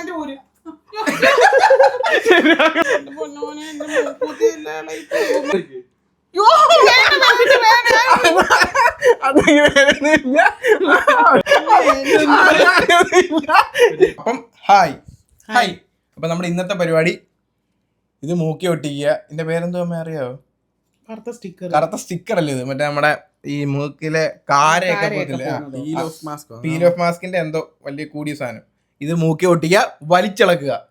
എന്റെ ഊര്. അപ്പം ഹായ്. ഹായ്. അപ്പൊ നമ്മുടെ ഇന്നത്തെ പരിപാടി ഇത് മൂക്കി ഒട്ടിക്കുക. ഇതിന്റെ പേരെന്തോ അമ്മ അറിയാവോ കറുത്ത സ്റ്റിക്കർ കറുത്ത സ്റ്റിക്കർ അല്ലേ ഇത്? മറ്റേ നമ്മുടെ ഈ മൂക്കിലെ കാരയൊക്കെ പീൽ ഓഫ് മാസ്കിന്റെ എന്തോ വലിയ കൂടിയ സാധനം. ഇത് മൂക്കി ഒട്ടിക്കുക വലിച്ചിളക്കുക.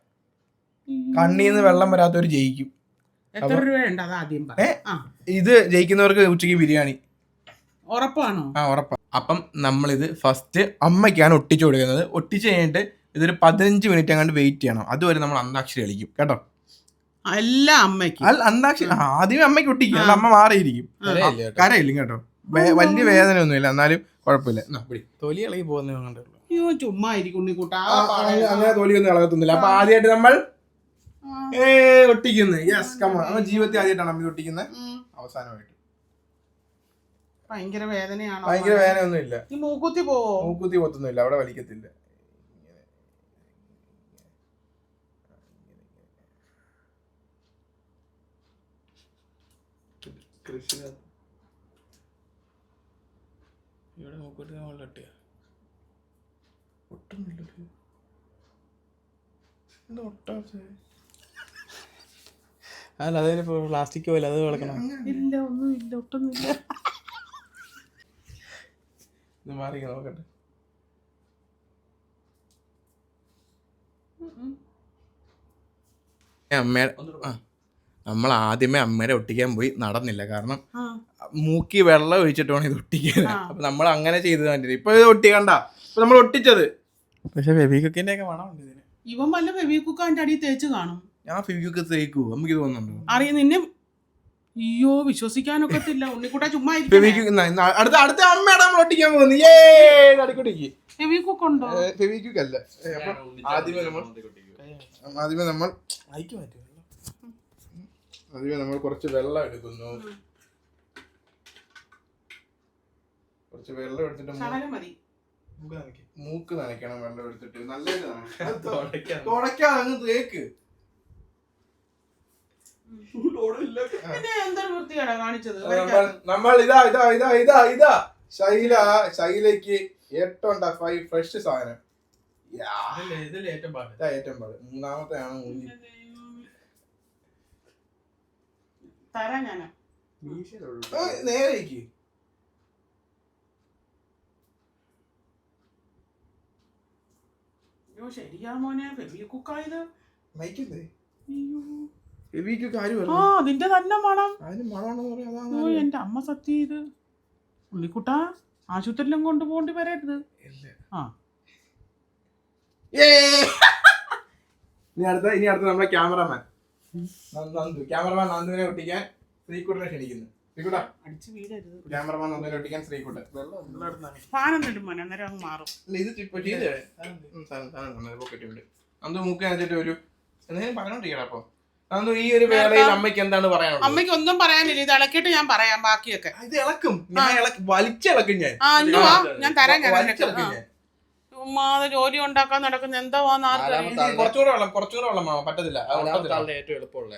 കണ്ണീന്ന് വെള്ളം വരാത്തവർ ജയിക്കും. എത്ര രൂപയുണ്ട് അത് ആദ്യം പറ. ഏ? ആ. ഇത് ജയിക്കുന്നവർക്ക് ഉച്ചയ്ക്ക് ബിരിയാണി. ഉറപ്പാണോ? ആ ഉറപ്പാണ് അപ്പം നമ്മളിത് ഫസ്റ്റ് അമ്മയ്ക്കാണ് ഒട്ടിച്ചു കൊടുക്കുന്നത്. ഒട്ടിച്ച് കഴിഞ്ഞിട്ട് ഇതൊരു പതിനഞ്ച് മിനിറ്റ് അങ്ങാണ്ട് വെയിറ്റ് ചെയ്യണം. അതുവരെ നമ്മൾ അന്താക്ഷരി കളിക്കും. കേട്ടോ? അല്ല അമ്മയ്ക്ക്. അല്ല അന്താക്ഷരി ആ, ആദ്യമേ അമ്മയ്ക്ക് ഒട്ടിക്കും. അല്ല അമ്മ മാറിയിരിക്കും. കരയില്ല കേട്ടോ. വേ- വലിയ വേദന ഒന്നുമില്ല എന്നാലും കുഴപ്പമില്ല. എന്നാ, പിടി. തൊലി ഇളകി പോകുന്ന കണ്ടേ ഉള്ളൂ അയ്യോ ചുമ്മാ ഇരിക്കും ഉണ്ണിക്കുട്ടാ ആ, അങ്ങനെ തോലിയൊന്നും ഇളകത്തൊന്നുമില്ല. അപ്പൊ ആദ്യമായിട്ട് നമ്മൾ ഏ ഒട്ടിക്കുന്നത് യെസ് കമ്മ നമ്മൾ ജീവിതത്തിൽ ആദ്യമായിട്ടാണ് അമ്മ ഇത് ഒട്ടിക്കുന്നത് അവസാനമായിട്ട്. ഭയങ്കര വേദനയാണോ? ഭയങ്കര വേദന ഒന്നുമില്ല ഈ മൂക്കുത്തി പോവോ? മൂക്കുത്തി പൊത്തൊന്നുമില്ല. അവിടെ വലിക്കത്തില്ല. ഇവിടെ മൂക്കുത്തി നമ്മൾ ഒട്ടിയ ഒട്ടുന്നില്ലല്ലോ എന്താ ഒട്ടാത്തത്? അല്ല അതിനിപ്പോ പ്ലാസ്റ്റിക് പോലെ അത് കിടക്കണം ഇല്ല ഒന്നും ഇല്ല ഒട്ടൊന്നുമില്ല ഇത് മാറി നോക്കട്ടെ. അമ്മയുടെ ആ നമ്മൾ ആദ്യമേ അമ്മയുടെ ഒട്ടിക്കാൻ പോയി നടന്നില്ല. കാരണം മൂക്കി വെള്ളം ഒഴിച്ചിട്ട് വേണം ഇത് ഒട്ടിക്കാൻ അപ്പൊ നമ്മൾ അങ്ങനെ ചെയ്ത് കണ്ടില്ല? ഇപ്പൊ ഇത് ഒട്ടിക്കണ്ട. നമ്മൾ ഒട്ടിച്ചത്. പക്ഷെ ബേബി കുക്കിന്റെ ഒക്കെ മണമുണ്ട് ഇതിന്. ഇവൻ വല്ല ബേബി കുക്ക് അതിന്റെ അടിയിൽ തേച്ച് കാണും. ഞാൻ ഫിവിക്ക് തേക്കൂ നമുക്ക് ഇത് തോന്നുന്നുണ്ടോ അറിയ നിന്നെ അയ്യോ വിശ്വസിക്കാനൊക്കത്തില്ല ഉണ്ണിക്കുട്ട ചുമ്മാ ഫെവിക്യു അടുത്ത അടുത്ത അമ്മയുടെ നമ്മൾ ഒട്ടിക്കാൻ പോകുന്നു. ഏ അടിക്കുട്ടിക്ക്. ബെബി കുക്ക് ഉണ്ടോ? ഫെവിക്യുക്ക് അല്ല. ഏ, അപ്പൊ ആദ്യമേ നമ്മൾ ആദ്യമേ നമ്മൾ അയക്ക് പറ്റും ആദ്യമേ നമ്മൾ കുറച്ച് വെള്ളം എടുക്കുന്നു. കുറച്ച് വെള്ളം എടുത്തിട്ട് മൂ- ശകലം മതി. മൂക്ക് നനയ്ക്കണം വെള്ളം എടുത്തിട്ട്. നല്ല തുടയ്ക്കാതെ അങ്ങ് തേക്ക്. നമ്മൾ ഇതാ ഇതാ ഇതാ ഇതാ ഇതാ. ശൈല ശൈലയ്ക്ക് ഏറ്റവും ടഫായി ഫ്രഷ് സാധനം. ഏറ്റവും പാട്. മൂന്നാമത്തെ ആണ് ആ, നേരേക്ക് അയ്യോ ശരിയാ മോനെ ബെബി കുക്കായത് മൈക്കല്ലേ അയ്യോ. രവിക്ക് കാര്യം ആ നിന്റെ തന്നെ മണം. അതിന് പറയാം. അമ്മ സത്യ ഇത് ഉള്ളിക്കുട്ട ആശുപത്രിയിലും കൊണ്ടുപോകേണ്ടി വരരുത്. ആ. ഇനി അടുത്ത ഇനി അടുത്ത നമ്മുടെ ക്യാമറമാൻ. നന്ദു ക്യാമറമാൻ നന്ദുവിനെ ഒട്ടിക്കാൻ ശ്രീകുട്ടനെ ക്ഷണിക്കുന്നു. ക്യാമറമാൻ നന്ദുവിനെ ഒട്ടിക്കാൻ ശ്രീകുട്ടൻ. ഫാനം തരും മോനെ അന്നേരം അങ്ങ് മാറും. അല്ല ഇത് മൂക്ക് ഒരു എന്തെങ്കിലും പറഞ്ഞോണ്ടിരിക്കണം അപ്പൊ നന്ദു ഈ ഒരു വേളയിൽ അമ്മയ്ക്ക് എന്താണ് പറയാനുള്ളത്? അമ്മയ്ക്ക് ഒന്നും പറയാനില്ല. ഇത് ഇളക്കിട്ട് ഞാൻ പറയാം ബാക്കിയൊക്കെ. ഇത് ഇളക്കും. ഞാൻ ഇളക്കും വലിച്ചിളക്കും ഞാൻ. ആ എന്തുവാ? ഞാൻ തരാം ഞാൻ. വലിച്ചിളക്കും ചുമ്മാതെ ജോലി ഉണ്ടാക്കാൻ നടക്കുന്ന എന്താ കുറച്ചുകൂടെ വെള്ളം കുറച്ചുകൂടെ വെള്ളം പറ്റത്തില്ല. ഏറ്റവും എളുപ്പമുള്ള?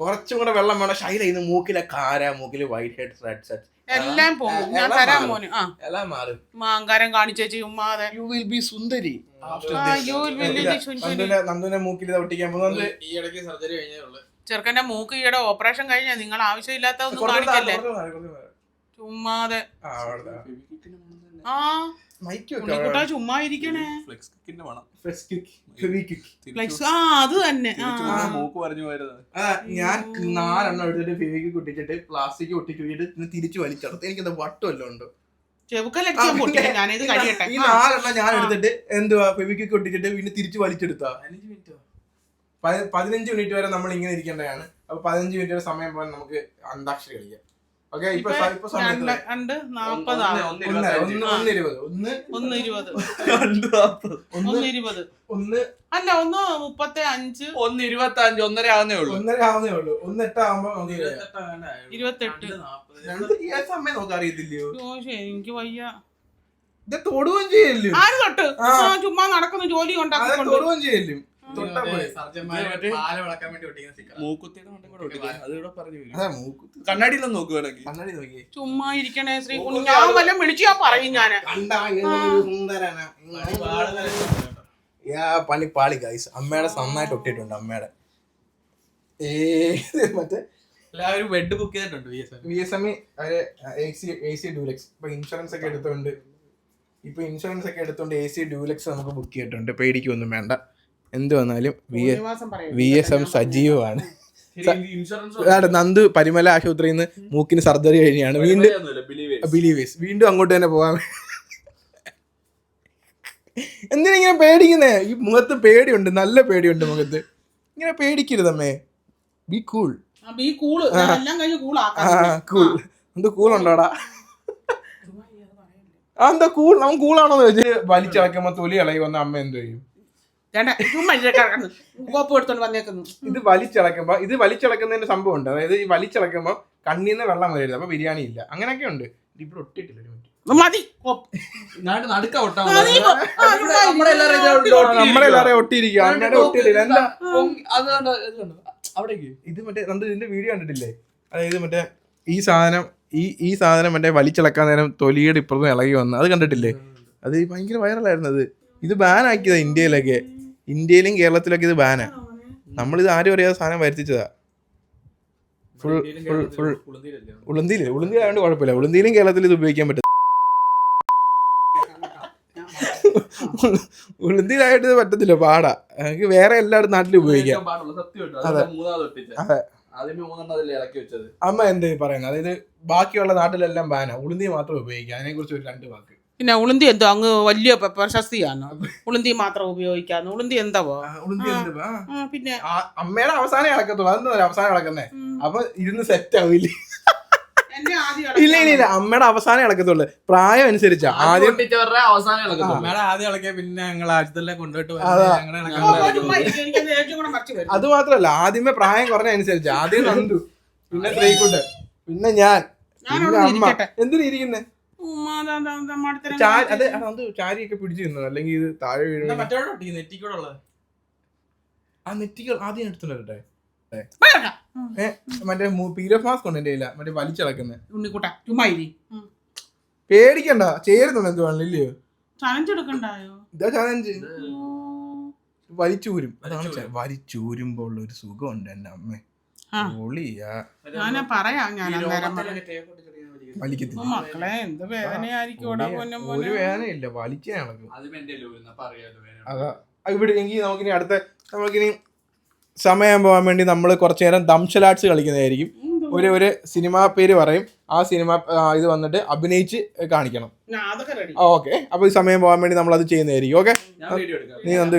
കുറച്ചും കൂടെ വെള്ളം വേണം. ഷൈല ഇന്ന് മൂക്കിലെ കാര മൂക്കിൽ വൈറ്റ് ഹെഡ് റെഡ് സെറ്റ് എല്ലാം പോകും. ഞാൻ തരാൻ തരാം മോന്. ആ. എല്ലാം മാറും. മാങ്കാരം കാണിച്ചേച്ചി ഉമ്മാതെ യു വിൽ ബി സുന്ദരി. നന്ദുനെ മൂക്കിൽ തവട്ടിക്കാൻ ഒട്ടിക്കാൻ പോകുന്നത് ഈ ഇടയ്ക്ക് സർജറി കഴിഞ്ഞേ ഉള്ളു. ചെറുക്കന്റെ മൂക്ക് ഈയിടെ ഓപ്പറേഷൻ കഴിഞ്ഞാ നിങ്ങൾ ആവശ്യമില്ലാത്ത ഒന്നും കാണിക്കല്ലേ? ചുമ്മാതെ. ആ. ഉണ്ണിക്കുട്ട ചുമ്മാ ഇരിക്കണേ. ഫ്ലെക്സ് ആ അത് തന്നെ. ആ. മൂക്ക് പറഞ്ഞു പോയത്. ഞാൻ നാലെണ്ണം എടുത്തിട്ട് ഫെവിക്ക് കുട്ടിച്ചിട്ട് പ്ലാസ്റ്റിക് ഒട്ടിച്ചിട്ട് തിരിച്ചു വലിച്ചെടുത്ത്. എനിക്ക് എന്താ വട്ടമല്ലോ ഉണ്ടോ ഞാനിത് കഴിയട്ടെ. ഈ. നാലെണ്ണം ഞാൻ എടുത്തിട്ട് എന്തുവാ? ഫെവിക്ക് ഒട്ടിച്ചിട്ട് പിന്നെ തിരിച്ചു വലിച്ചെടുത്താ. പതിനഞ്ച് മിനിറ്റോ? പതി- പതിനഞ്ച് മിനിറ്റ് വരെ നമ്മൾ ഇങ്ങനെ ഇരിക്കേണ്ടതാണ്. അപ്പൊ പതിനഞ്ച് മിനിറ്റ് വരെ സമയം പോലെ നമുക്ക് അന്താക്ഷരി കളിക്കാം. ഓക്കെ ഇപ്പൊ ഇപ്പൊ സ- ഇപ്പൊ സമയത്ത് രണ്ട് രണ്ട് നാപ്പതാ ഒന്ന് ഇരുപത്. ഒന്ന് ഒന്ന് ഇരുപത്. രണ്ട് നാപ്പത്. ഒന്ന് ഒന്ന് ഇരുപത്. ഒന്ന് അല്ല ഒന്ന് മുപ്പത്തി അഞ്ച്. ഒന്ന് ഇരുപത്തി അഞ്ച് ഒന്നര ആവുന്നേ ഉള്ളൂ. ഒന്നര ആവുന്നേ ഉള്ളൂ. ഒന്ന് എട്ടാകുമ്പോ. ഇരുപത്തെട്ട് സമയം അറിയത്തില്ലയോ? ശരി എനിക്ക് വയ്യ. ഇത് തൊടുകയും ചെയ്യല്ലോ ആര് തൊട്ട്? ചുമ്മാ നടക്കുന്ന ജോലി ഉണ്ടാക്കിക്കൊണ്ട് തൊടുകയും ചെയ്യല്ലോ തൊട്ടാ പോയി മറ്റേ- വിളക്കാൻ വേണ്ടി ഒട്ടിക്കുന്ന sticker. മൂക്കുത്തിയുടെ മണ്ടേ കൂടെ ഒട്ടിക്കാം അതിവിടെ പറഞ്ഞു അതെ മൂക്കുത്തി. കണ്ണാടിയിലൊന്നും നോക്കുവാണെങ്കിൽ കണ്ണാടി നോക്കി. ചുമ്മാ ഇരിക്കണേ ശ്രീ ഞാൻ വല്ല വിളിച്ചു ഞാൻ പറയും ഞാൻ പണി പാളി ഗൈസ് അമ്മയുടെ നന്നായിട്ട് ഒട്ടിയിട്ടുണ്ട് അമ്മയുടെ. മറ്റേ എല്ലാവരും ബെഡ് ബുക്ക് ചെയ്തിട്ടുണ്ട് V S V S M A A C deluxe ഇപ്പൊ ഇൻഷുറൻസ് ഒക്കെ എടുത്തോണ്ട് ഇപ്പൊ ഇൻഷുറൻസ് ഒക്കെ എടുത്തോണ്ട് എ സി ഡ്യൂലക്സ് നമുക്ക് ബുക്ക് ചെയ്തിട്ടുണ്ട്. പേടിക്കൊന്നും വേണ്ട. എന്ത് വന്നാലും വി. വി എസ് എം സജീവമാണ് നന്ദു പരിമല ആശുപത്രിയിൽ നിന്ന് മൂക്കിന് സർജറി കഴിഞ്ഞാണ്. വീണ്ടും ബിലീവേഴ്സ് വീണ്ടും അങ്ങോട്ട് തന്നെ പോവാൻ എന്തിനാ ഇങ്ങനെ പേടിക്കുന്നേ? ഈ മുഖത്ത് പേടിയുണ്ട് നല്ല പേടിയുണ്ട് മുഖത്ത്. ഇങ്ങനെ പേടിക്കരുതമ്മേ ബി കൂൾ കൂൾ എന്ത് കൂൾ ഉണ്ടോടാ? ആ എന്താ കൂൾ നമ്മൾ കൂളാണോ വെച്ച് വലിച്ചിളക്കുമ്പോ തൊലി ഇളകി വന്ന അമ്മ എന്ത് ചെയ്യും? കോപ്പ് എടുത്തോണ്ട് വന്നേക്കുന്നു. ഇത് വലിച്ചിളക്കുമ്പോ ഇത് വലിച്ചിളക്കുന്നതിന്റെ സംഭവം ഉണ്ട്. അതായത് ഈ വലിച്ചിളക്കുമ്പോ കണ്ണീന്ന് വെള്ളം വരരുത്. അപ്പൊ ബിരിയാണി ഇല്ല. അങ്ങനെയൊക്കെ ഉണ്ട്. ഇവിടെ ഒട്ടിട്ടില്ല ഒരു മിനിറ്റ് ഇത് മതി. നടുക്ക ഒട്ടാ ഒട്ടിയിരിക്കുക അമ്മയുടെ ഒട്ടിയിട്ടില്ല. എന്താ? അവിടേക്ക്. മറ്റേ നമ്മൾ ഇതിന്റെ വീഡിയോ കണ്ടിട്ടില്ലേ? അതായത് മറ്റേ ഈ സാധനം ഈ ഈ സാധനം മറ്റേ വലിച്ചിളക്കാൻ നേരം തൊലിയുടെ ഇപ്പുറത്തും ഇളകി വന്നു അത് കണ്ടിട്ടില്ലേ? അത് ഭയങ്കര വൈറലായിരുന്നു അത്. ഇത് ബാൻ ആക്കിയതാ ഇന്ത്യയിലൊക്കെ. ഇന്ത്യയിലും കേരളത്തിലൊക്കെ ഇത് ബാനാ നമ്മളിത് ആരും അറിയാതെ സാധനം വരുത്തിച്ചതാ. Full full full. ഉളുന്തിയിൽ ഉളുന്തി ആയതുകൊണ്ട് കുഴപ്പമില്ല. ഉളുന്തിയിലും കേരളത്തിൽ ഇത് ഉപയോഗിക്കാൻ പറ്റും ഉളുന്തിയിലായിട്ട് ഇത് പറ്റത്തില്ല പാടാ. എനിക്ക് വേറെ എല്ലായിടത്തും നാട്ടിലും ഉപയോഗിക്കാം. പാടുള്ള. സത്യം കേട്ടോ. അതെ. അതെ. അമ്മ എന്താ പറയുന്നത് അതായത് ബാക്കിയുള്ള നാട്ടിലെല്ലാം ബാനാ ഉളുന്തി മാത്രം ഉപയോഗിക്കാം. അതിനെക്കുറിച്ച് ഒരു രണ്ട് വാക്ക്. പിന്നെ ഉളുന്തി എന്തോ അങ്ങ് വലിയ പ്രശസ്തിയാണ്. ഉളുന്തി മാത്രം ഉപയോഗിക്കാന്ന്. ഉളുന്തി എന്താവോ? പിന്നെ അമ്മയുടെ അവസാനം ഇളക്കത്തുള്ളൂ അതെന്താ അവസാനം ഇളക്കുന്നേ അപ്പൊ ഇരുന്ന് സെറ്റ് ആവില്ല എന്നെ ആദ്യം ഇല്ല ഇല്ല ഇല്ല. അമ്മയുടെ അവസാനം ഇളക്കത്തുള്ളൂ പ്രായം അനുസരിച്ചാ. ആദ്യം അമ്മയുടെ ആദ്യം ഇളക്കിയ പിന്നെ ഞങ്ങൾ കൊണ്ടുപോയിട്ട് അതാ. മാത്രല്ല. ആദ്യമേ പ്രായം കുറഞ്ഞ അനുസരിച്ച് ആദ്യം നന്ദു പിന്നെ ശ്രീകുണ്ട് പിന്നെ ഞാൻ ഞാൻ അവിടെ അമ്മ. ഇരിക്കട്ടെ. എന്തിനാ ഇരിക്കുന്നേ? അതെ ചാരിയൊക്കെ പിടിച്ചു നിന്നത് അല്ലെങ്കിൽ ഇത് താഴെ വീഴുന്ന മറ്റോടെ ഒട്ടി നെറ്റിക്കൂടെ ആ നെറ്റികൾ ആദ്യം എടുത്തിട്ടെ മറ്റേ പീരഫ് മാസ്ക് ഉണ്ട് എന്റെ കയ്യില. മറ്റേ വലിച്ചിളക്കുന്നത് ഉണ്ണിക്കുട്ടാ പേടിക്കണ്ട. ചേരുന്നുണ്ട് എന്ത് വേണം ഇല്ലയോ ഇതാ ചാലഞ്ച് ഓ. വലിച്ചൂരും. അതാണ് ചെ- വലിച്ചൂരുമ്പോ ഉള്ള ഒരു സുഖമുണ്ട് എന്റെ അമ്മ. പൊളിയാ. പറയാം ഞാൻ വലിക്കത്തില്ല. മക്കളെ എന്ത് വേദനയായിരിക്കും ഇവിടെ പൊന്നും ഒരു. വേദനയില്ല എന്റെ. അതാ ഇവിടെ എങ്കിൽ നമുക്കിനി അടുത്ത നമുക്കിനി സമയം പോകാൻ വേണ്ടി നമ്മൾ കുറച്ചു നേരം ദംഷലാട്സ് കളിക്കുന്നതായിരിക്കും. ഒരു ഒരു സിനിമ പേര് പറയും. ആ സിനിമ ആ, ഇത് വന്നിട്ട് അഭിനയിച്ച് കാണിക്കണം. ഞാൻ അതൊക്കെ റെഡി ഓക്കെ. അപ്പോൾ ഈ സമയം പോകാൻ വേണ്ടി നമ്മൾ അത് ചെയ്യുന്നതായിരിക്കും. ഓക്കെ? ഞാൻ വീഡിയോ എടുക്കാം. നീ എന്ത്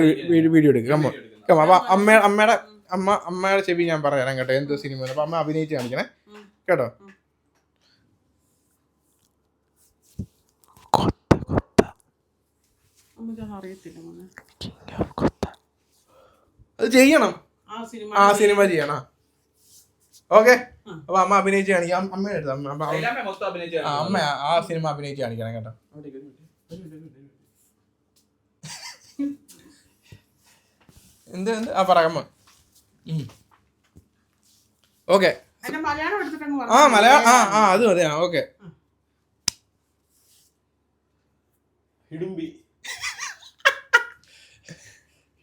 വീഡിയോ എടുക്കുക കമ്മ എടുക്കാം. കമ്മ അപ്പൊ അമ്മ അമ്മയുടെ അമ്മ അമ്മയുടെ ചെവി ഞാൻ പറയാം കേട്ടോ എന്തോ സിനിമ അപ്പൊ അമ്മ അഭിനയിച്ച് കാണിക്കണേ. കേട്ടോ? അറിയത്തില്ല മോനെ. അത് ചെയ്യണം. ആ സിനിമ ആ സിനിമ ചെയ്യണം. ഓക്കെ. അപ്പൊ അമ്മ അഭിനയിച്ച് കാണിക്കാം. അമ്മ- അമ്മയുടെ അടുത്ത് അമ്മ അമ്മ- ആ, സിനിമ അഭിനയിച്ച് കാണിക്കണം കേട്ടോ. എന്ത് എന്ത്? ആ പറയാമ ഓക്കെ. ആ മലയാളം ആ ആ അത് മതി ആ. ഓക്കെ ഹിഡുംബി.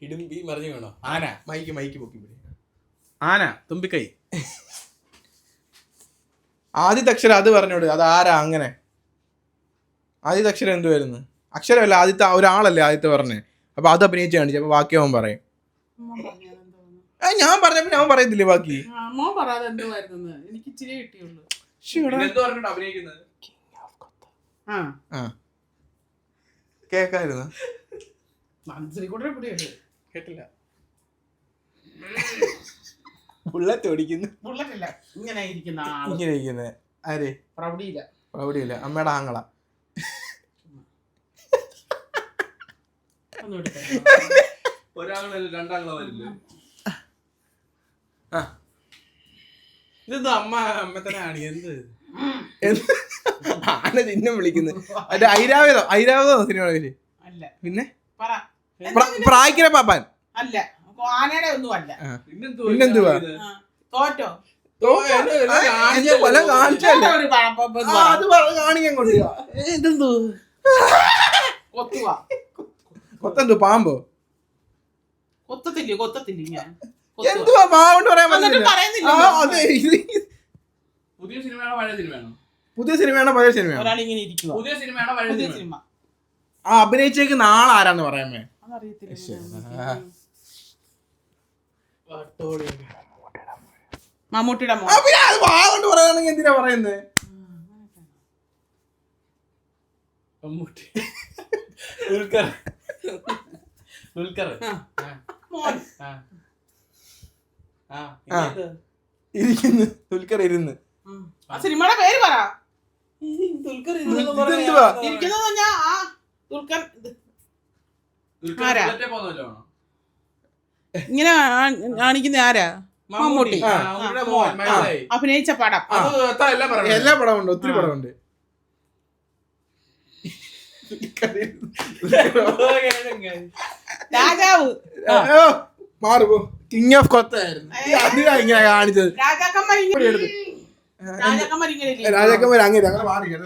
മറിഞ്ഞു വേണോ? ആന. മൈക്ക് മൈക്ക് പൊക്കി പിടി. ആന തുമ്പിക്കൈ. ആദ്യത്തെ അക്ഷരം അത് പറഞ്ഞോട് അത് ആരാ അങ്ങനെ? ആദ്യത്തെ അക്ഷരം എന്തുവായിരുന്നു? അക്ഷരമല്ല ആദ്യത്തെ ഒരാളല്ലേ ആദ്യത്തെ പറഞ്ഞേ. അപ്പൊ അത് അഭിനയിച്ച് കാണിച്ചു അപ്പൊ ബാക്കി അവൻ പറയും. ഞാൻ ഞാൻ പറഞ്ഞപ്പോ ഞാൻ പറയത്തില്ലേ ബാക്കി? എനിക്ക് ഇച്ചിരി കിട്ടിയുള്ളൂ. കേക്കായിരുന്നു? കേട്ടില്ല. ബുള്ളറ്റ് ഓടിക്കുന്നു. ബുള്ളറ്റില്ല ഇങ്ങനെ ഇരിക്കുന്ന ആൾ. ഇങ്ങനെ ഇരിക്കുന്നത് ആര്? പ്രൗഢിയില്ല. പ്രൗഢിയില്ല. അമ്മയുടെ ആങ്ങള. ഒന്നും എടുത്തേ ഒരാളല്ല രണ്ടാളോ വരില്ലേ ഇതെന്താ അമ്മ അമ്മ തന്നെ ആണ് എന്ത്? ആന ചിഹ്നം വിളിക്കുന്നത് മറ്റേ ഐരാവതോ ഐരാവതോ സിനിമ അല്ല. പിന്നെ? പറ. പ്രായ്ക്കര പാപ്പാൻ. അല്ല ആനയുടെ ഒന്നും അല്ല. പിന്നെന്തുവാ. തോറ്റോ? പാമ്പോ? കൊത്തത്തില്ലേ. എന്തുവാ പാവണ്ട് പറയാൻ പുതിയ സിനിമയാണോ പഴയ സിനിമയാണോ? പുതിയ സിനിമയാണോ പഴയ സിനിമയാണോ? പുതിയ സിനിമയാണോ പഴയ സിനിമ? ആ അഭിനയിച്ചേക്ക് നാളെ ആരാന്ന് പറയാമേ അതറിയത്തില്ല മമ്മൂട്ടിയുടെ മോൻ. പറയുകയാണെങ്കിൽ അത് പാവണ്ട് പറയാണെങ്കിൽ എന്തിനാ പറയുന്നത് മമ്മൂട്ടി. ദുൽഖർ ദുൽഖർ ആ. മോൻ. ആ. ആ ആ. ഇരിക്കുന്നു. ദുൽഖർ ഇരുന്ന്. ആ. സിനിമയുടെ പേര് പറ. ദുൽഖർ ഇരിക്കുന്നത് പറഞ്ഞാ ആ ദുൽഖർ ദുൽഖർ ആരാ? ഇങ്ങനെ കാണിക്കുന്ന ആരാ? മമ്മൂട്ടി. അഭിനയിച്ച പടം. എല്ലാം പടമുണ്ട് ഒത്തിരി. പടമുണ്ട്. രാജാവ്. ഓ, മാറ് പോ. കിങ് ഓഫ് കൊത്തായിരുന്നു അതിനാ ഇങ്ങനെ കാണിച്ചത്. രാജാക്കന്മാർ രാജാക്കന്മാർ അങ്ങനെ മാറി കേട്ടോ,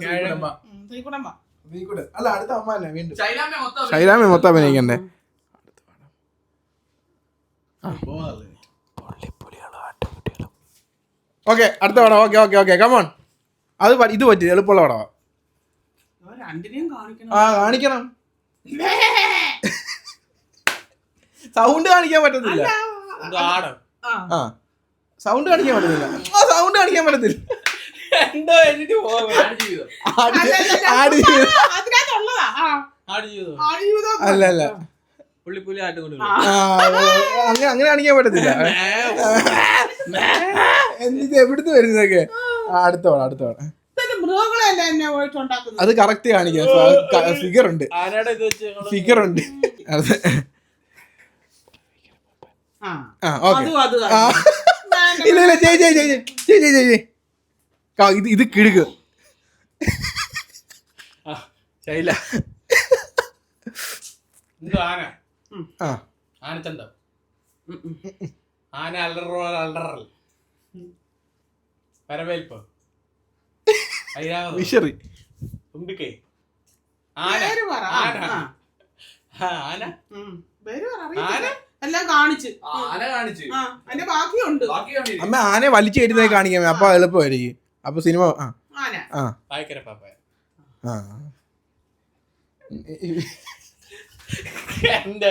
അല്ല അടുത്ത അമ്മ വീണ്ടും. ശൈലാമ്മ മൊത്തം അഭിനയിക്കണ്ടേ? ഓക്കെ അടുത്ത പടം. Okay okay okay. കമോൺ അത് ഇത് പറ്റി എളുപ്പമുള്ള കാണിക്കണം. ആ കാണിക്കണം. സൗണ്ട് കാണിക്കാൻ പറ്റത്തില്ല. ആ. സൗണ്ട് കാണിക്കാൻ പറ്റത്തില്ല. ആ സൗണ്ട് കാണിക്കാൻ പറ്റത്തില്ല. എന്തോ എന്നിട്ട് അല്ല, അല്ല, അങ്ങനെ അങ്ങനെ കാണിക്കാൻ പറ്റത്തില്ല. എന്ത് എവിടുന്ന് വരുന്നതൊക്കെ അടുത്തോണം അടുത്തോണം അത് കറക്റ്റ് കാണിക്കാം. ഫിഗർ ഉണ്ട്. ആരാടെ ഇത് വെച്ച് ഫിഗർ ഉണ്ട്. അത്. ആ. ആ ഓക്കെ. അതും അത് ആ. ഇല്ല ഇല്ല ചേച്ചി ചേച്ചി ചേച്ചി ചേച്ചി ചെയ് ചെയ് ചെയ് ക- ഇത് ഇത് കിഴുക ആ, ശൈല. ആന? ആ. ആനച്ചന്തം. ആന അലറോ അലറൽ. വരവേൽപ്പ്. ഐരാവതം. വിഷറി തുമ്പിക്കൈ. ആന. ആന. ആന. എല്ലാം കാണിച്ച്. ആന കാണിച്ച്. അതിന്റെ ബാക്കിയുണ്ട്. അമ്മ ആനയെ വലിച്ചു കയറ്റുന്നതായി കാണിക്കാം. അപ്പൊ എളുപ്പമായിരിക്കും. അപ്പൊ സിനിമ ആ. ആന. ആ. പായ്ക്കര പാപ്പായ. എന്റെ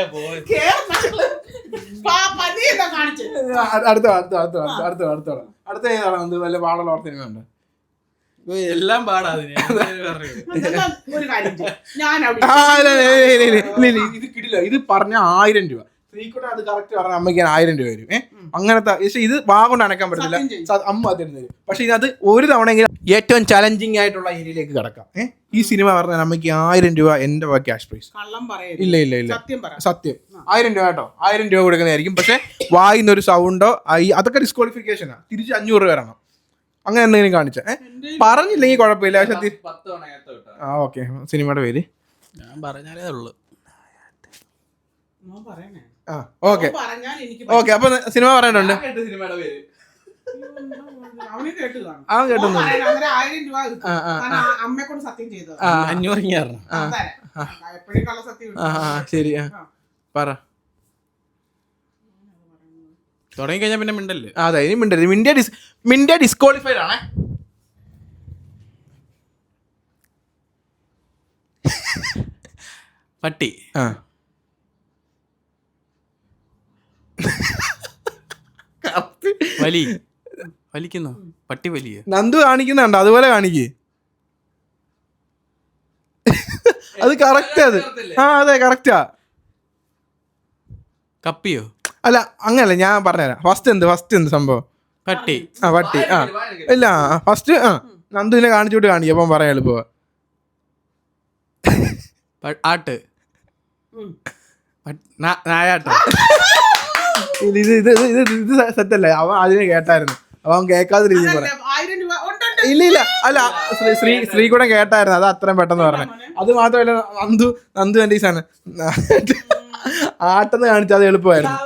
അടുത്ത അടുത്ത അടുത്ത അടുത്ത അടുത്ത അടുത്ത അടുത്ത ഏതാണ് എന്ത് വല്ല പാടുള്ള ഓർത്ത സിനിമ ഉണ്ട്? എല്ലാം പാടാ ഇത് കിട്ടില്ല ഇത് പറഞ്ഞ ആയിരം രൂപ. ശ്രീക്കുട്ടൻ അത് കറക്റ്റ് പറഞ്ഞ അമ്മയ്ക്ക് ആയിരം രൂപ വരും ഏഹ് അങ്ങനത്തെ പക്ഷേ ഇത് വാ കൊണ്ട് അനക്കാൻ പറ്റത്തില്ല. അമ്മ അതിന് തരും. പക്ഷെ ഇതിനകത്ത് ഒരു തവണയെങ്കിലും ഏറ്റവും ചലഞ്ചിങ് ആയിട്ടുള്ള ഏരിയയിലേക്ക് കിടക്കാം. ഏഹ് ഈ സിനിമ പറഞ്ഞാൽ അമ്മയ്ക്ക് ആയിരം രൂപ എന്റെ ക്യാഷ് പ്രൈസ് ഇല്ല ഇല്ല ഇല്ല. സത്യം പറ. സത്യം. ആയിരം രൂപ കേട്ടോ. ആയിരം രൂപ കൊടുക്കുന്നതായിരിക്കും. പക്ഷെ വായിന്ന് ഒരു സൗണ്ടോ അതൊക്കെ ഡിസ്ക്വാളിഫിക്കേഷനാ തിരിച്ച് അഞ്ഞൂറ് രൂപ വരണം അങ്ങനെ എന്തെങ്കിലും കാണിച്ച. ഏഹ് പറഞ്ഞില്ലെങ്കിൽ കുഴപ്പമില്ല. പക്ഷെ ആ ഓക്കെ. സിനിമയുടെ പേര്? ഞാൻ പറഞ്ഞാലേ ഉള്ളൂ. ഞാൻ പറയണേ. ഓക്കെ. മോൻ പറഞ്ഞാൽ എനിക്ക് ഓക്കെ അപ്പൊ സിനിമ പറയാനുണ്ട്? അവൻ കേട്ടൊന്നും അഞ്ഞൂറ് ആ ആ, ശരി ആ. പറ. തുടങ്ങി കഴിഞ്ഞാൽ പിന്നെ മിണ്ടല്ലേ? അതെ ഇനി മിണ്ടരുത്. മിൻഡ്യ ഡിസ് മിൻഡ്യ ഡിസ്ക്വാളിഫൈഡ് ആണേ. പട്ടി. ആ. വലി. വലിക്കുന്നോ? പട്ടി വലിയ? നന്ദു കാണിക്കുന്നുണ്ട് അതുപോലെ കാണിക്ക്. അത് കറക്റ്റ് അത്. ആ അതെ കറക്റ്റാ കപ്പിയോ? അല്ല അങ്ങനല്ല ഞാൻ പറഞ്ഞുതരാം. ഫസ്റ്റ് എന്ത്? ഫസ്റ്റ് എന്ത് സംഭവം? പട്ടി. ആ പട്ടി. ആ. ഇല്ല ഫസ്റ്റ് ആ. നന്ദുവിനെ കാണിച്ചോട്ട് കാണിക്കും അപ്പം പറയാൻ എളുപ്പമാ ആട്ട്. നായാട്ട്. ഇത് ഇത് ഇത് ഇത് സെറ്റല്ലേ? അവൻ അതിനെ കേട്ടായിരുന്നു. അവൻ കേൾക്കാത്ത രീതി പറയാം. ഇല്ല ഇല്ല. അല്ല ശ്രീ ശ്രീ കൂടെ കേട്ടായിരുന്നു. അത് അത്രയും പെട്ടെന്ന് പറഞ്ഞു. അത് മാത്രമല്ല നന്ദു നന്ദു എന്റെ ഈസാണ് സാധനം ആട്ടെന്ന് കാണിച്ചാൽ അത് എളുപ്പമായിരുന്നു.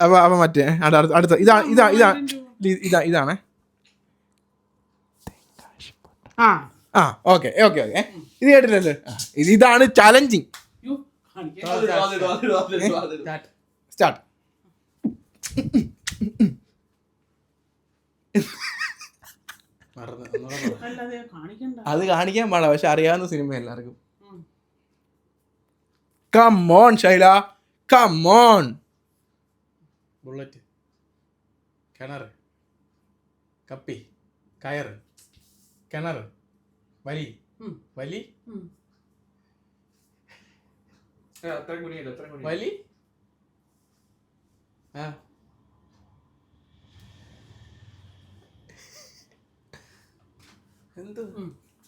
അപ്പൊ അപ്പൊ മറ്റേ അടുത്ത ഇതാ ഇതാ ഇതാ ഇതാ ഇതാണ്. ആ. ആ ഓക്കെ ഓക്കെ ഓക്കെ. ഇത് കേട്ടില്ലല്ലോ. ഇത് ഇതാണ് ചലഞ്ചിങ് സ്റ്റാർട്ട്. അത് കാണിക്കാൻ പാടാ പക്ഷെ അറിയാവുന്ന സിനിമ എല്ലാവർക്കും. കമ്മോൺ ശൈല. കമ്മോൺ ബുള്ളറ്റ് കിണർ കപ്പി. കയറ് കിണർ വലി. വലി? വലി?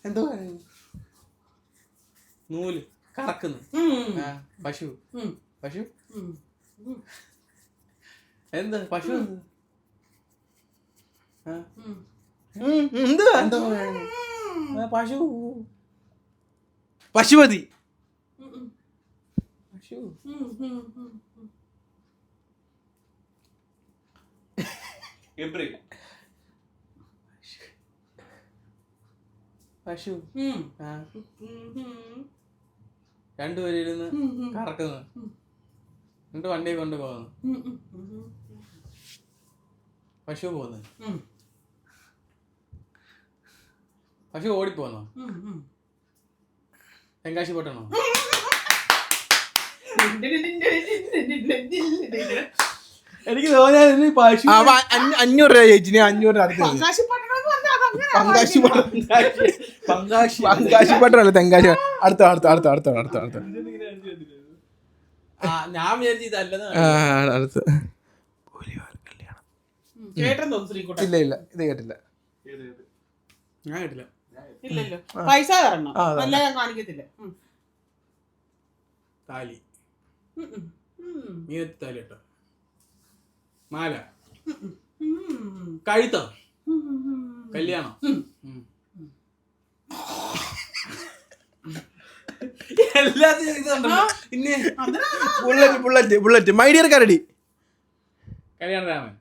എന്ത്? നൂൽ. കറക്കുന്നു. പശു. പശു. എന്ത്? പശു? എന്ത്? പശു. പശുപതി. പശു. ഗബ്രി. പശു. രണ്ടുപേരും ഇരുന്ന്. കറക്കുന്നു. എന്നിട്ട് വണ്ടി കൊണ്ട് പോകുന്നു. പശു പോകുന്നു. പശു ഓടിപ്പോന്നോ. തെങ്കാശി പൊട്ടണോ എനിക്ക് അഞ്ഞൂറ് രൂപ ചേച്ചി അഞ്ഞൂറ് രൂപ അടുത്ത്. പങ്കാശി പട്ടണം പങ്കാശി തെങ്കാശി അടുത്ത അടുത്ത അടുത്ത അടുത്ത അടുത്ത അടുത്ത. അടുത്ത്. ഇല്ല ഇല്ല ഇത് കേട്ടില്ല. ഏത്, ഏത്? ഞാൻ കേട്ടില്ല. ഇല്ലല്ലോ. പൈസ തരണം. അല്ല ഞാൻ കാണിക്കത്തില്ല. താലി. നീ. താലി കേട്ടോ മാല കഴുത്ത്. കല്യാണം. Bullet bullet bullet my dear കരടി. കല്യാണ. രാമൻ.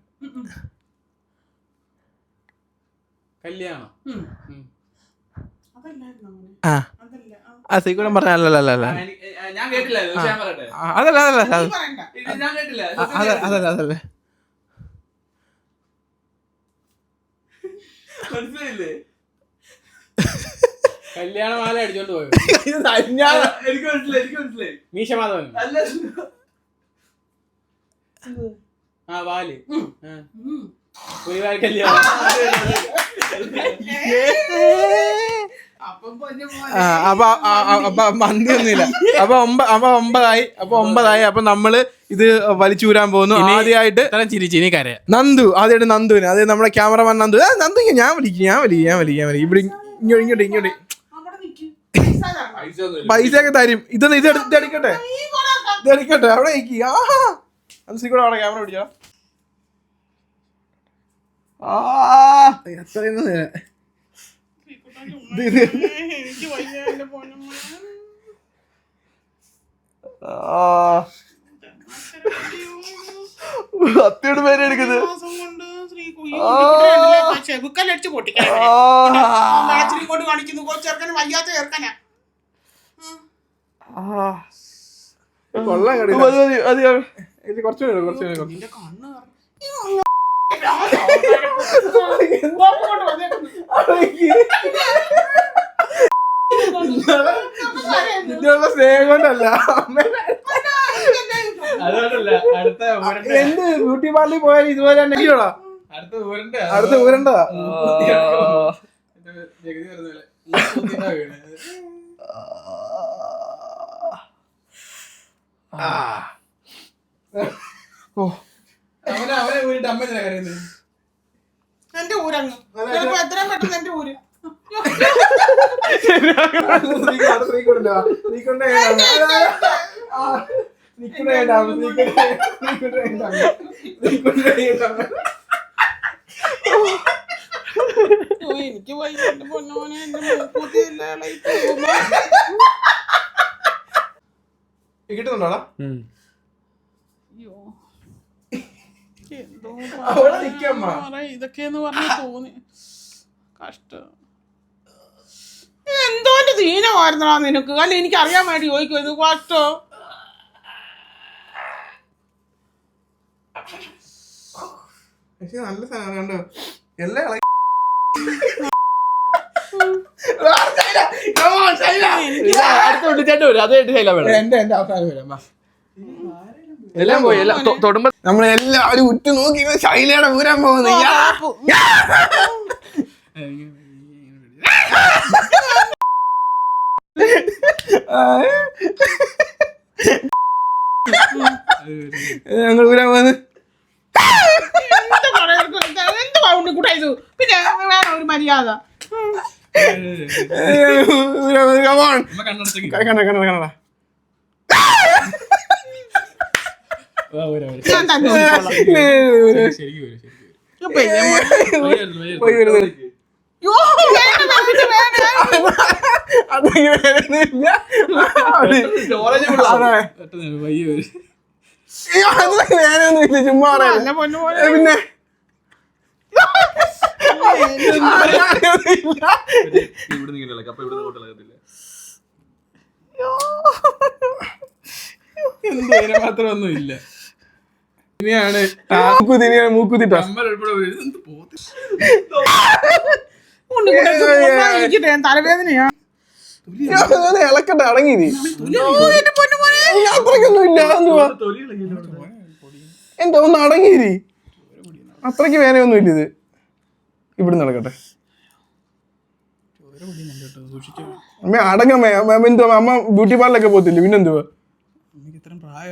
ആ. അതല്ല ആ. സീക്കൂടം പറഞ്ഞ അല്ലല്ല അതല്ല അതല്ല അതല്ല അതല്ല. മനസ്സിലായില്ലേ? കല്യാണ മാല അടിച്ചോണ്ട് പോയോ? എനിക്ക് മനസ്സിലായി എനിക്ക് മനസ്സിലായി. മീശമാധവൻ. അല്ല ആ വാൽ. ഒരുപാട് കല്യാണം. അപ്പം അപ്പൊ മന്തി ഒന്നുമില്ല. അപ്പൊ ഒമ്പ അപ്പൊ ഒമ്പതായി അപ്പൊ ഒമ്പതായി അപ്പൊ നമ്മൾ ഇത് വലിച്ചൂരാൻ പോകുന്നു. ആദ്യമായിട്ട് ഇത്ര ചിരിച്ച് ഇനി കരയാ. നന്ദു ആദ്യമായിട്ട് നന്ദുവിന്. അത് നമ്മുടെ ക്യാമറമാൻ നന്ദു. നന്ദു ഞാൻ വിളിക്കും ഞാൻ വലിക്കും ഞാൻ വലിക്കും ഞാൻ വലിക്കും ഇവിടെ ഇങ്ങോട്ട് ഇങ്ങോട്ട് ഇങ്ങോട്ട്. പൈസ ഒക്കെ തരും. ഇതൊന്ന് ഇത് എടുത്ത് ഇത് എടുക്കട്ടെ. ഇത് എടുക്കട്ടെ. അവിടെ ആഹാ. അത് അവിടെ ക്യാമറ പിടിച്ചോ. ആ. അത്രയൊന്നും നേരെ. ഇത് ഇത് എനിക്ക് വയ്യ എന്റെ പൊന്നമ്മ ആ അത്തിയോട് പേര് എടുക്കുന്നത്. മാസം കൊണ്ട് ശ്രീ ആ. ചെബുക്കല്ലടിച്ച് പൊട്ടിക്കാൻ ഇങ്ങോട്ട് കാണിക്കുന്നു കുറച്ചേർക്കന് വയ്യാത്ത ചേർക്കനാ കൊള്ളാം കടി മതി മതി മതി ഇത് കുറച്ച് കൂടെ കുറച്ച് കൂടെ കുറച്ച് നിന്റെ കണ്ണ് ഇതിനുള്ള സ്നേഹം കൊണ്ടല്ല അതുകൊണ്ടല്ല അടുത്ത ഊരണ്ട. എന്ത് ബ്യൂട്ടി പാർലറിൽ പോയാൽ ഇതുപോലെ തന്നെ അടുത്ത ഊരണ്ട. അടുത്ത ജഗതി പറഞ്ഞ. ഓ. അവനെ അവനെ ഊരിട്ട് അമ്മ കരയുന്നത് എന്റെ ഊരങ്ങ്. എത്രയും പെട്ടെന്ന് എന്റെ ഊര്. അയ്യോ, വൈകിട്ട് പൊന്നോനെ, എന്റെ. കിട്ടുന്നുണ്ടോടാ അയ്യോ. എന്തോ ഇതൊക്കെയെന്ന് പറഞ്ഞ് തോന്നി. കഷ്ടം. എന്തോന്റെ ദീനമായിരുന്നടാ നിനക്ക് അല്ല എനിക്ക് അറിയാൻ വേണ്ടി ചോദിക്കും ഇത് കഷ്ടം പക്ഷെ നല്ല സാധനം കണ്ടോ എല്ലാ ഇളകി പോയി തൊടുമ്പോ നമ്മളെല്ലാവരും ഉറ്റു നോക്കി ശൈലയുടെ ഊരാൻ പോകുന്നു. ഞങ്ങൾ ഊരാൻ പോകുന്നു എന്ത് പറയുന്നത്? എന്ത് ഉണ്ണിക്കുട്ടാ ഇത് പിന്നെ വേറെ ഒരു മര്യാദ. ഞാൻ തന്നെ ഊരിക്കോളാം. ശരിക്കും വേനൊന്നുമില്ല ചുമ്മാ നല്ല പൊന്നു മാത്രം ഒന്നുമില്ല ഇനിയാണ് തലവേദനയാ. ഇളക്കട്ടെ അടങ്ങി നീ. അയ്യോ, എന്റെ പൊന്നു പോലെ. അത്രയ്ക്കൊന്നും ഇല്ല എന്തുവാ? തൊലി ഇളകിയിട്ടുണ്ട് എന്താ ഒന്ന് അടങ്ങിയിരി അത്രയ്ക്ക് വേനയൊന്നും ഇല്ല ഇത്. ഇവിടുന്ന് നടക്കട്ടെ. അമ്മ അടങ്ങമ്മേ അമ്മ. അമ്മ എന്തുവാ? അമ്മ ബ്യൂട്ടി പാർലൊക്കെ പോത്തില്ലേ പിന്നെന്തുവാ?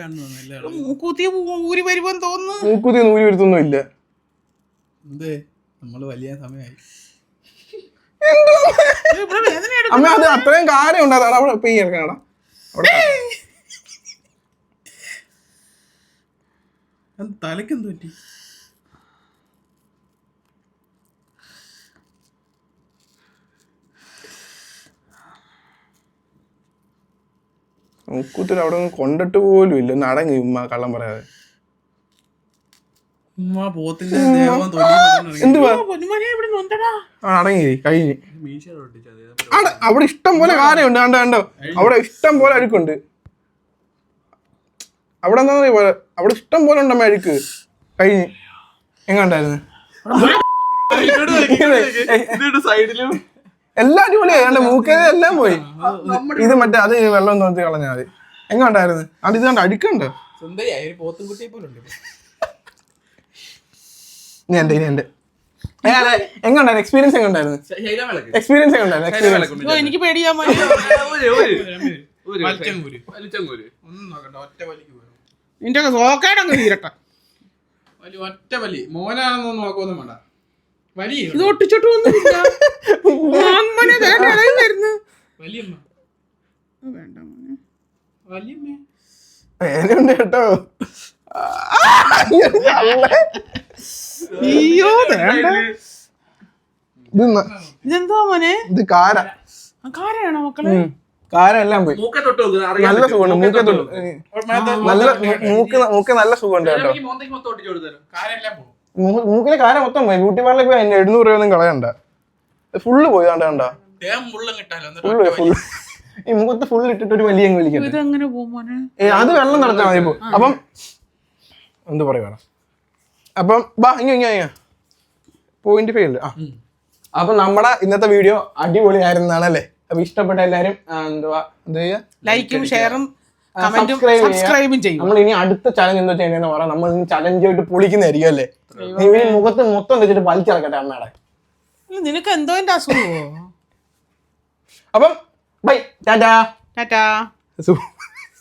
എന്തുവാ ൂരി. മൂക്കുത്തി ഊരി തോന്നുന്നു. മൂക്കുത്തി വരുത്തൊന്നും ഇല്ല. എന്തേ? നമ്മൾ വലിയ സമയമായി. ഇവിടെ അമ്മ അത് അത്രയും കാര്യം ഉണ്ടാകാം അവിടെ പെയ്യ പറ്റി? മൂക്കുത്തിൽ അവിടെ കൊണ്ടിട്ട് പോലും ഇല്ല. നടങ്ങി ഉമ്മ കള്ളം പറയാതെ ഉമ്മ പോത്തിന്റെ ദേഹം തൊലി മുഴുവൻ ഇറങ്ങി. എന്തുവാ പൊന്നുമനെ ഇവിടെ നൊന്തടാ ആ അടങ്ങി കഴിഞ്ഞ് മീശ ഒട്ടിച്ചത് അവിടെ ഇഷ്ടം പോലെ കാര്യമുണ്ട് കണ്ടോ കണ്ടോ? അവിടെ ഇഷ്ടം പോലെ അഴുക്കുണ്ട്. അവിടെ എന്താ പോലെ അവിടെ ഇഷ്ടം പോലെ ഉണ്ടമ്മ അഴുക്ക്. കഴിഞ്ഞ്. എങ്ങാണ്ടായിരുന്നു എല്ലാം അടിപൊളിയായി. കണ്ട മൂക്കേ എല്ലാം പോയി. ഇത് മറ്റേ അത് വെള്ളം തോന്നി കളഞ്ഞാൽ മതി. എങ്ങാണ്ടായിരുന്നു അത് ഇത് കണ്ട അടിക്കണ്ട് സുന്ദരിയായി ഒരു പോത്തും കുട്ടിയെ പോലെ ഉണ്ട്. ഇനി എന്റെ ഇനി എന്റെ ഏ, എക്സ്പീരിയൻസ് എങ്ങണ്ടായിരുന്നു? ശൈല വിളക്ക്. എക്സ്പീരിയൻസ് എങ്ങണ്ടായിരുന്നു? എക്സ്പീരിയൻസ് എനിക്ക് പേടിയാ മോനെ വലിച്ചങ്ങൂര് വലിച്ചങ്ങൂര് ഒന്നും നോക്കണ്ട ഒറ്റ വലിക്ക് പോരും. നിന്റെ സോക്കേടങ്ങ് തീരട്ടെ. വലി ഒറ്റ വലി. മോനാണെന്നൊന്നും നോക്കൊന്നും വേണ്ട. വലി ഇത് ഒട്ടിച്ചിട്ട് വലിയമ്മ. വേണ്ട മോനെ. വലിയമ്മ. പേരുണ്ട് കേട്ടോ. അയ്യോ വേണ്ട. ഇതെന്തോ? മോനെ? ഇത് കാര. ആ കാരയാണോ മക്കളെ? ഉം. എല്ലാം പോയി. മൂക്കെ തൊട്ട് നോക്കുക നല്ല സുഖമുണ്ട് മൂക്കെ തൊട്ട് നല്ല മൂക്ക് മൂക്ക് നല്ല സുഖമുണ്ട് കേട്ടോ. കാരെല്ലാം മൂക്കിലെ കാര മൊത്തം പോയി. ബ്യൂട്ടി പാർലറിൽ പോയി അതിന്റെ എഴുന്നൂറ് രൂപ ഒന്നും കളയണ്ട ഫുള്ള് പോയി കണ്ട കണ്ട. ഫുള്ള് ഫുള്ള് ഈ മുഖത്ത് ഫുള്ള് ഇട്ടിട്ട് ഒരു വലിയ ഏ അത് വെള്ളം നടത്താൻ മതി അപ്പം എന്ത് പറയുക അപ്പം ബാ ഇങ്ങ ഇങ്ങ ഇങ്ങ. പോയിന്റ് ഫെയിൽ ആ. അപ്പൊ നമ്മുടെ ഇന്നത്തെ വീഡിയോ അടിപൊളിയായിരുന്നാണ് അല്ലേ അപ്പൊ ഇഷ്ടപ്പെട്ട എല്ലാരും എന്തുവാ എന്താ ലൈക്കും ഷെയറും സബ്സ്ക്രൈബും ചെയ്യും നമ്മൾ ഇനി അടുത്ത ചലഞ്ച് എന്താ ചെയ്യണമെന്ന് പറയാം നമ്മൾ ഇനി ചലഞ്ച് ആയിട്ട് പൊളിക്കുന്നതായിരിക്കും അല്ലേ? നീ ഈ മുഖത്ത് മൊത്തം വെച്ചിട്ട് വലിച്ചിറക്കട്ടെ അമ്മയുടെ നിനക്ക് എന്തോ എന്റെ അസുഖമോ അപ്പം ബൈ ടാറ്റാ. ടാറ്റാ.